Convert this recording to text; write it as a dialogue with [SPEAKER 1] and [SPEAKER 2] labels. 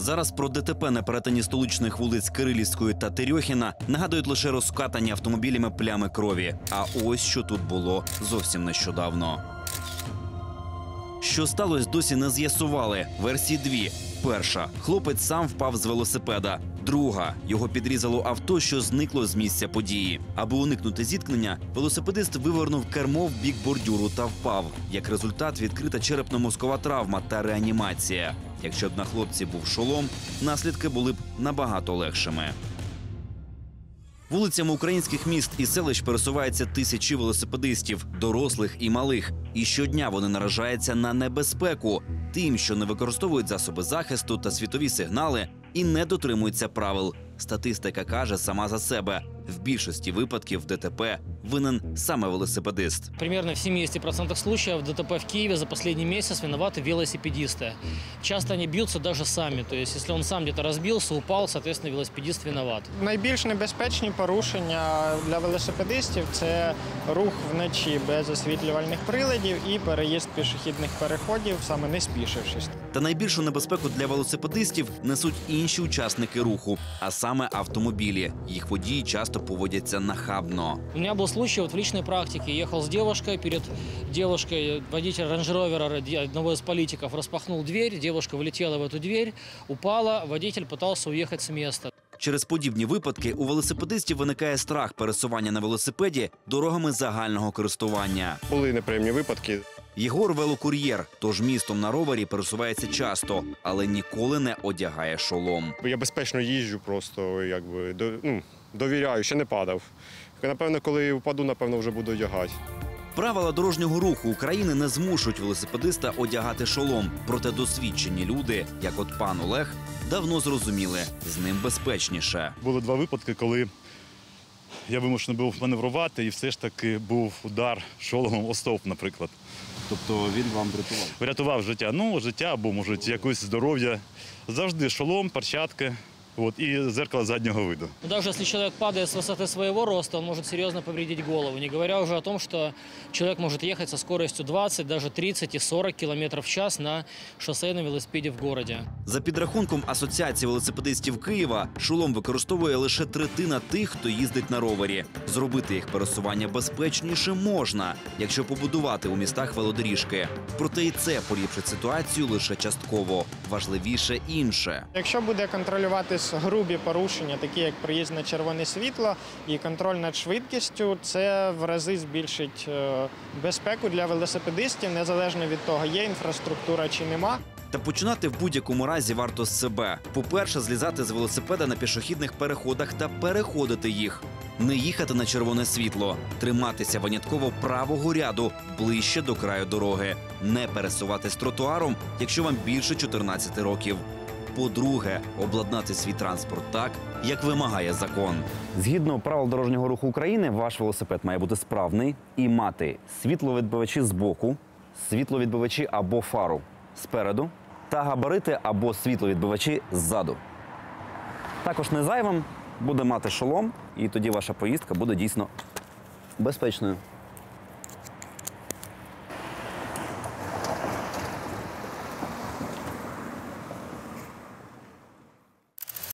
[SPEAKER 1] Зараз про ДТП на перетині столичних вулиць Кирилівської та Терьохіна нагадують лише розкатані автомобілями плями крові. А ось що тут було зовсім нещодавно. Що сталося, досі не з'ясували. Версії дві. Перша хлопець сам впав з велосипеда. Друга його підрізало авто, що зникло з місця події. Аби уникнути зіткнення, велосипедист вивернув кермо в бік бордюру та впав. Як результат, відкрита черепно-мозкова травма та реанімація. Якщо б на хлопці був шолом, наслідки були б набагато легшими. Вулицями українських міст і селищ пересуваються тисячі велосипедистів, дорослих і малих. І щодня вони наражаються на небезпеку тим, що не використовують засоби захисту та світові сигнали і не дотримуються правил. Статистика каже сама за себе: в більшості випадків ДТП винен саме велосипедист.
[SPEAKER 2] Примерно в 70% случаев ДТП в Киеве за последний месяц виноваты велосипедисты. Часто они бьются даже сами. То есть, если он сам где-то разбился, упал, соответственно, велосипедист виноват.
[SPEAKER 3] Найбільш небезпечні порушення для велосипедистів це рух вночі без освітлювальних приладів і переїзд пішохідних переходів, саме не спішившись.
[SPEAKER 1] Та найбільшу небезпеку для велосипедистів несуть інші учасники руху, а саме автомобілі. Їх водії часто поводяться нахабно.
[SPEAKER 2] У меня был случай вот в личной практике. Ехал с девушкой, перед девушкой водитель рейндж-ровера одного из политиков распахнул дверь, девушка влетела в эту дверь, упала, водитель пытался уехать с места.
[SPEAKER 1] Через подібні випадки у велосипедистів виникає страх пересування на велосипеді дорогами загального користування.
[SPEAKER 4] Були неприємні випадки.
[SPEAKER 1] Єгор велокур'єр, тож містом на ровері пересувається часто, але ніколи не одягає шолом.
[SPEAKER 4] Я безпечно їжджу, просто якби до, ну, довіряю, ще не падав. Напевно, коли впаду, напевно, вже буду одягати.
[SPEAKER 1] Правила дорожнього руху України не змушують велосипедиста одягати шолом. Проте досвідчені люди, як от пан Олег, давно зрозуміли, з ним безпечніше.
[SPEAKER 5] Були два випадки, коли я вимушений був маневрувати, і все ж таки був удар шоломом о стовп, наприклад.
[SPEAKER 6] Тобто він вам врятував.
[SPEAKER 5] Врятував життя. Ну, життя або, може, якесь здоров'я. Завжди шолом, перчатки. От, і зеркало заднього виду.
[SPEAKER 2] Но даже если человек падает с высоты своего роста, он может серьезно повредить голову. Не говоря уже о том, что человек может ехать со скоростью 20, даже 30 и 40 км в час на шоссейном велосипеде в городе.
[SPEAKER 1] За підрахунком Асоціації велосипедистів Києва, шолом використовує лише третина тих, хто їздить на ровері. Зробити їх пересування безпечніше можна, якщо побудувати у містах велодоріжки. Проте і це поліпшить ситуацію лише частково. Важливіше інше.
[SPEAKER 3] Якщо буде контролюватись грубі порушення, такі як приїзд на червоне світло і контроль над швидкістю, це в рази збільшить е, безпеку для велосипедистів, незалежно від того, є інфраструктура чи нема.
[SPEAKER 1] Та починати в будь-якому разі варто з себе. По-перше, злізати з велосипеда на пішохідних переходах та переходити їх. Не їхати на червоне світло, триматися винятково правого ряду ближче до краю дороги, не пересуватись тротуаром, якщо вам більше 14 років. По-друге, обладнати свій транспорт так, як вимагає закон.
[SPEAKER 6] Згідно правил дорожнього руху України, ваш велосипед має бути справний і мати світловідбивачі збоку, світловідбивачі або фару спереду та габарити або світловідбивачі ззаду. Також не зайвим буде мати шолом, і тоді ваша поїздка буде дійсно безпечною.